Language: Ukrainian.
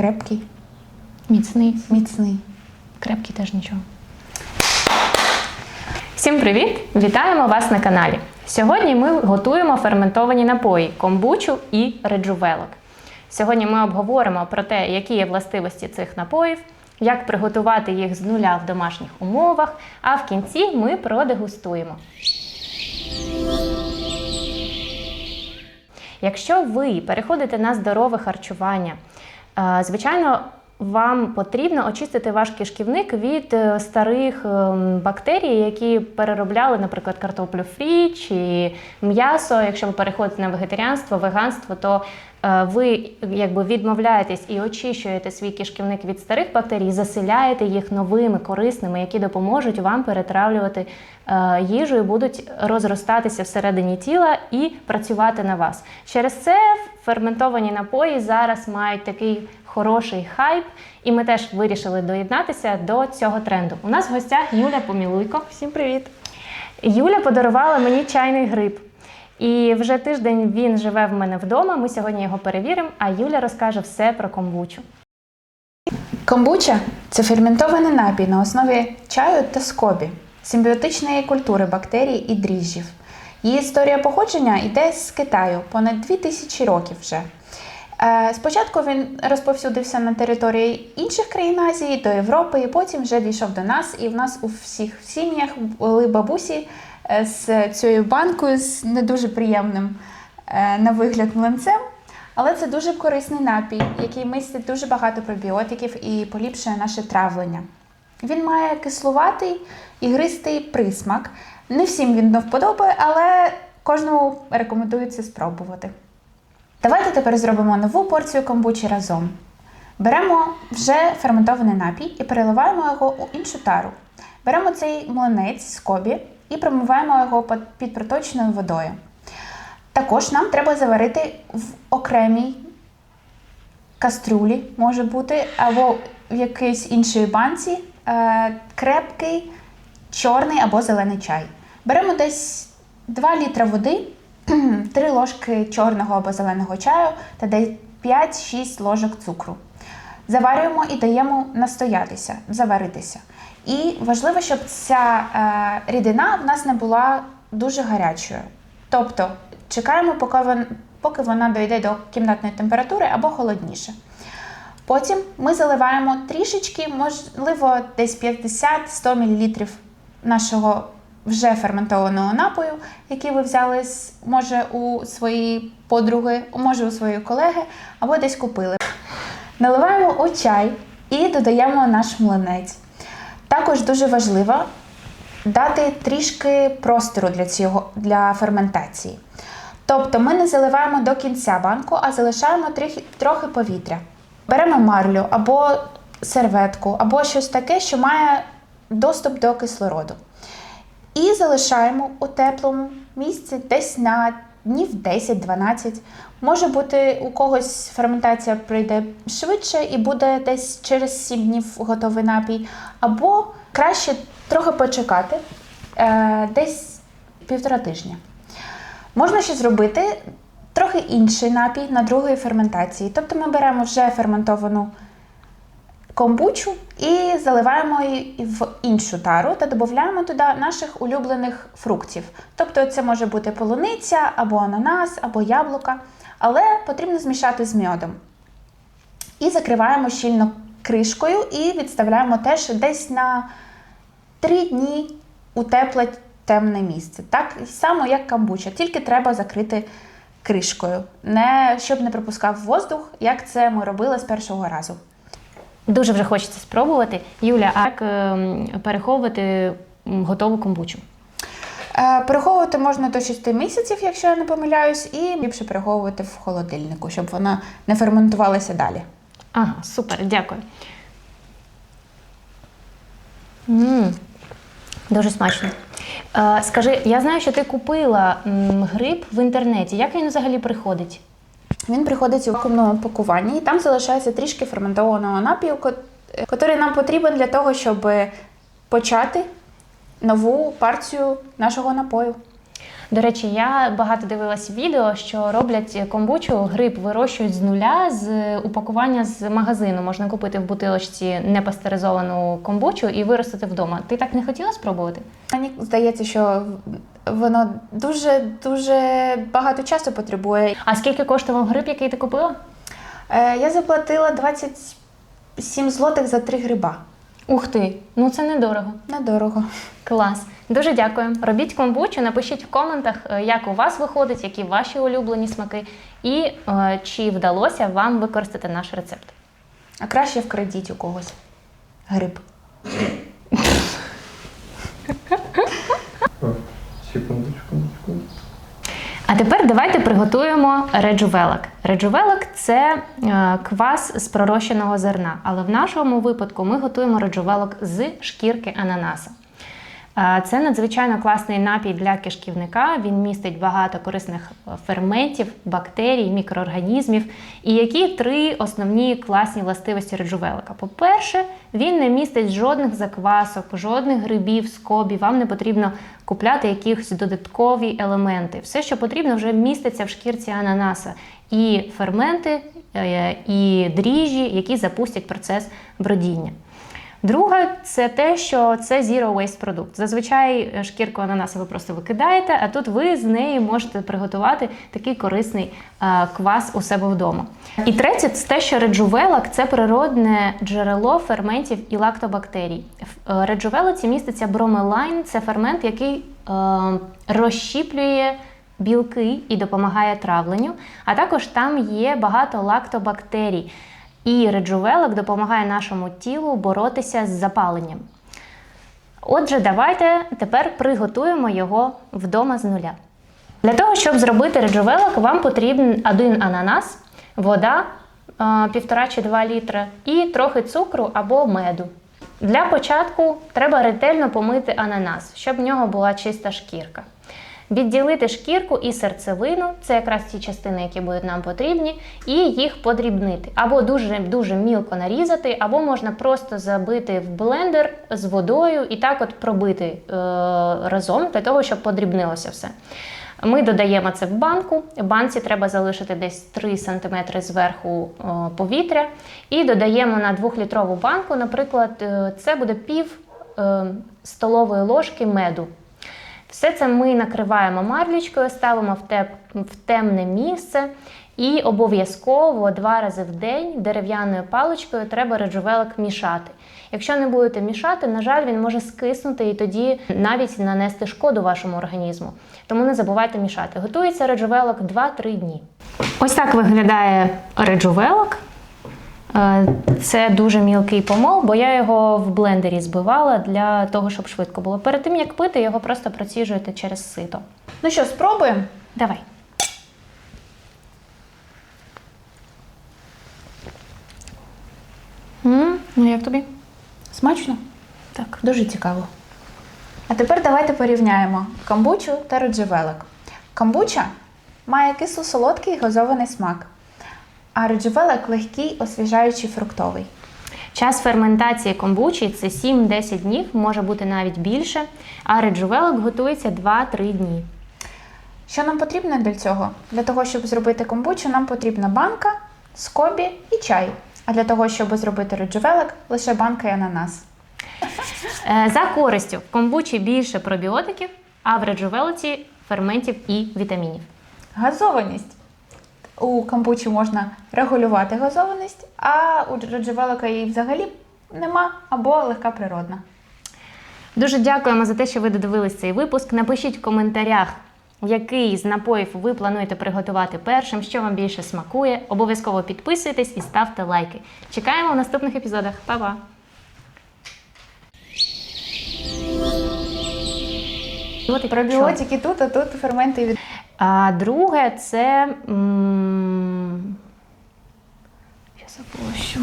крепкий, Міцний, міцний. крепкий теж нічого. Всім привіт! Вітаємо вас на каналі. Сьогодні ми готуємо ферментовані напої комбучу і реджувелок. Сьогодні ми обговоримо про те, які є властивості цих напоїв, як приготувати їх з нуля в домашніх умовах, а в кінці ми продегустуємо. Якщо ви переходите на здорове харчування, звичайно, вам потрібно очистити ваш кишківник від е, старих ем, бактерій, які переробляли, наприклад, картоплю фрі чи м'ясо. Якщо ви переходите на вегетаріанство, веганство, то ви якби відмовляєтесь і очищуєте свій кишківник від старих бактерій, заселяєте їх новими корисними, які допоможуть вам перетравлювати е, їжу і будуть розростатися всередині тіла і працювати на вас. Через це ферментовані напої зараз мають такий хороший хайп, і ми теж вирішили доєднатися до цього тренду. У нас в гостях Юля Помілуйко. Всім привіт! Юля подарувала мені чайний гриб. І вже тиждень він живе в мене вдома. Ми сьогодні його перевіримо, а Юля розкаже все про комбучу. Комбуча це ферментований напій на основі чаю та скобі, симбіотичної культури бактерій і дріжджів. Її історія походження йде з Китаю понад 2000 років вже. Е, Спочатку він розповсюдився на території інших країн Азії, до Європи, і потім вже дійшов до нас. І в нас у всіх сім'ях були бабусі з цією банкою з не дуже приємним е, на вигляд млинцем. Але це дуже корисний напій, який містить дуже багато пробіотиків і поліпшує наше травлення. Він має кислуватий і гристий присмак. Не всім він до вподоби, але кожному рекомендується спробувати. Давайте тепер зробимо нову порцію комбучі разом. Беремо вже ферментований напій і переливаємо його у іншу тару. Беремо цей млинець з кобі і промиваємо його під- проточною водою. Також нам треба заварити в окремій кастрюлі, може бути, або в якійсь іншій банці е, крепкий чорний або зелений чай. Беремо десь 2 літра води, 3 ложки чорного або зеленого чаю та десь 5-6 ложок цукру. Заварюємо і даємо настоятися, заваритися. І важливо, щоб ця е, рідина в нас не була дуже гарячою. Тобто чекаємо, поки, вон, поки вона дойде до кімнатної температури або холодніше. Потім ми заливаємо трішечки, можливо, десь 50-100 мл нашого вже ферментованого напою, який ви взяли може у своєї подруги, може у своєї колеги, або десь купили. Наливаємо у чай і додаємо наш млинець. Також дуже важливо дати трішки простору для, цього, для ферментації. Тобто ми не заливаємо до кінця банку, а залишаємо трохи, трохи повітря. Беремо марлю або серветку, або щось таке, що має доступ до кислороду. І залишаємо у теплому місці десь на днів 10-12. Може бути, у когось ферментація прийде швидше і буде десь через 7 днів готовий напій. Або краще трохи почекати е, десь півтора тижня. Можна ще зробити трохи інший напій на другої ферментації. Тобто ми беремо вже ферментовану комбучу і заливаємо її в іншу тару та додаємо туди наших улюблених фруктів. Тобто це може бути полуниця, або ананас, або яблука, але потрібно змішати з мьодом. І закриваємо щільно кришкою і відставляємо теж десь на 3 дні у тепле темне місце. Так само, як камбуча, тільки треба закрити кришкою, не, щоб не пропускав воздух, як це ми робили з першого разу. Дуже вже хочеться спробувати. Юля, а як ем, переховувати готову комбучу? Е, Переховувати можна до 6 місяців, якщо я не помиляюсь, і ліпше переховувати в холодильнику, щоб вона не ферментувалася далі. Ага, супер, дякую. м дуже смачно. Е, скажи, я знаю, що ти купила м, гриб в інтернеті. Як він взагалі приходить? Він приходить у вакуумному пакуванні, і там залишається трішки ферментованого напію, який нам потрібен для того, щоб почати нову партію нашого напою. До речі, я багато дивилась відео, що роблять комбучу, гриб вирощують з нуля з упакування з магазину. Можна купити в бутилочці непастеризовану комбучу і виростити вдома. Ти так не хотіла спробувати? Мені здається, що воно дуже дуже багато часу потребує. А скільки коштував гриб, який ти купила? Е, я заплатила 27 злотих за три гриба. Ух ти, ну це недорого. Недорого. Клас. Дуже дякую. Робіть комбучу, напишіть в коментах, е, як у вас виходить, які ваші улюблені смаки, і е, чи вдалося вам використати наш рецепт. А краще вкрадіть у когось гриб. А тепер давайте приготуємо реджувелок. Реджувелок це е, квас з пророщеного зерна, але в нашому випадку ми готуємо реджувелок з шкірки ананаса. Е, Це надзвичайно класний напій для кишківника. Він містить багато корисних е, ферментів, бактерій, мікроорганізмів. І які три основні класні властивості реджувелика? По-перше, він не містить жодних заквасок, жодних грибів, скобів. Вам не потрібно купляти якісь додаткові елементи. Все, що потрібно, вже міститься в шкірці ананаса. І ферменти, е, і дріжджі, які запустять процес бродіння. Друге, це те, що це zero waste продукт. Зазвичай е, шкірку ананаса ви просто викидаєте, а тут ви з неї можете приготувати такий корисний е, квас у себе вдома. І третє, це те, що реджувелок це природне джерело ферментів і лактобактерій. В е, реджувелиці міститься бромелайн, це фермент, який розщіплює білки і допомагає травленню. А також там є багато лактобактерій. І реджувелок допомагає нашому тілу боротися з запаленням. Отже, давайте тепер приготуємо його вдома з нуля. Для того, щоб зробити реджувелок, вам потрібен один ананас, вода е, півтора чи 2 літри і трохи цукру або меду. Для початку треба ретельно помити ананас, щоб в нього була чиста шкірка. Відділити шкірку і серцевину, це якраз ті частини, які будуть нам потрібні, і їх подрібнити. Або дуже дуже мілко нарізати, або можна просто забити в блендер з водою і так от пробити е, разом для того, щоб подрібнилося все. Ми додаємо це в банку. В банці треба залишити десь 3 см зверху е, повітря. І додаємо на 2-літрову банку, наприклад, е, це буде пів е, столової ложки меду. Все це ми накриваємо марлючкою, ставимо в, теп, в темне місце і обов'язково два рази в день дерев'яною паличкою треба реджувелок мішати. Якщо не будете мішати, на жаль, він може скиснути і тоді навіть нанести шкоду вашому організму. Тому не забувайте мішати. Готується реджувелок 2-3 дні. Ось так виглядає реджувелок. Е, Це дуже мілкий помол, бо я його в блендері збивала для того, щоб швидко було. Перед тим як пити, його просто проціжуєте через сито. Ну що, спробуємо? Давай. м ну як тобі? Смачно? Так. Дуже цікаво. А тепер давайте порівняємо камбучу та реджевелик. Камбуча має кисло-солодкий газований смак, а реджевелик легкий, освіжаючий фруктовий. Час ферментації комбучі це 7-10 днів, може бути навіть більше, а реджувелок готується 2-3 дні. Що нам потрібно для цього? Для того, щоб зробити комбучу, нам потрібна банка, скобі і чай. А для того, щоб зробити реджевелик, лише банка і ананас. Е, За користю в комбучі більше пробіотиків, а в реджувелиці ферментів і вітамінів. Газованість. У камбучі можна регулювати газованість, а у реджевелика її взагалі нема або легка природна. Дуже дякуємо за те, що ви додивились цей випуск. Напишіть в коментарях, який з напоїв ви плануєте приготувати першим, що вам більше смакує. Обов'язково підписуйтесь і ставте лайки. Чекаємо в наступних епізодах. Па-па! Пробіотики тут, а тут ферменти від. А друге це. м, Я забула, що.